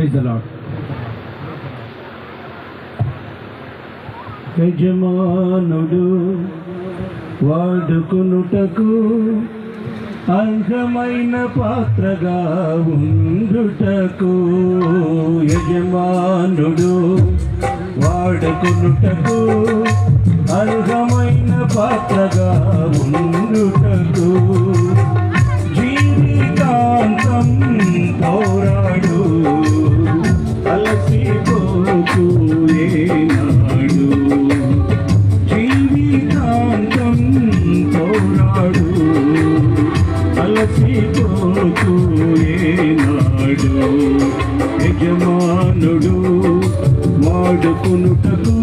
Praise అలాడ్ యజమానుడు వాడుకునుటకు అర్హమైన పాత్రగా ఉండుటకు యజమానుడు వాడుకునుటకు అర్హమైన పాత్రగా ఉండుటకు మాడుకునుటకు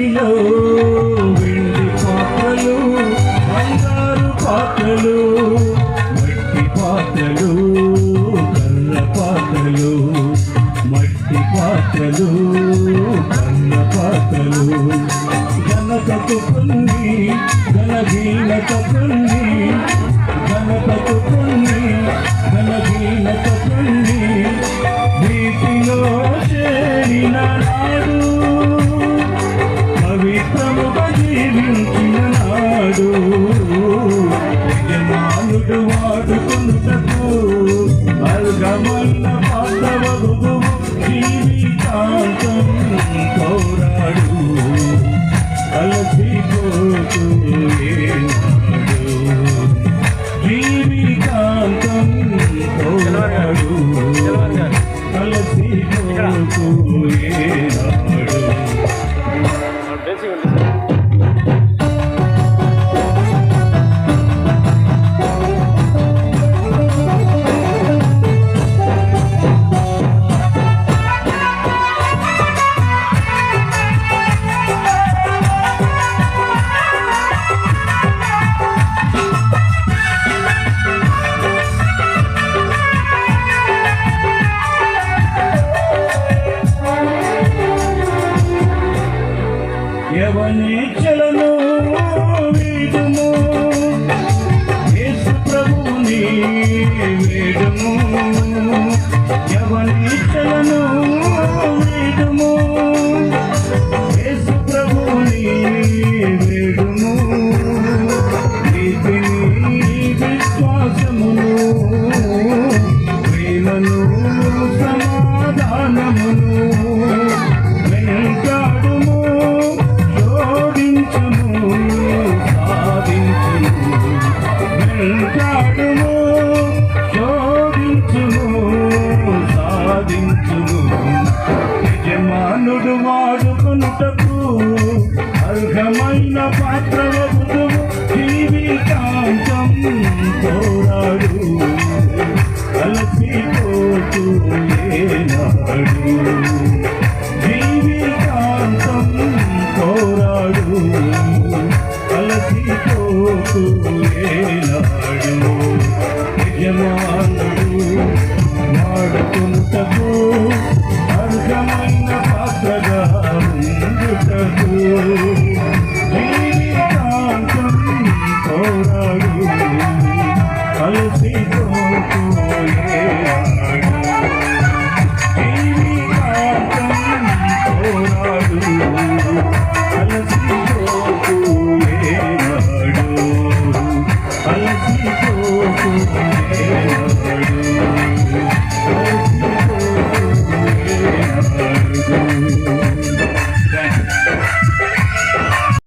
ఇంటిలో వెండి పాత్రలు బంగారు పాత్రలు మట్టి పాత్రలు కర్ర పాత్రలు మట్టి పాత్రలు పాత్రలు యవనేచ్ఛలను వీడుము. యేసు ప్రభువుని వీడుము. ఉన్న పాత్రలో ముందు జీవితాంతం పోరాడు. అలసిపోతూ ఏనాడు జీవితాంతం పోరాడు. అలసిపోతూ ఏనాడు యజమానుడు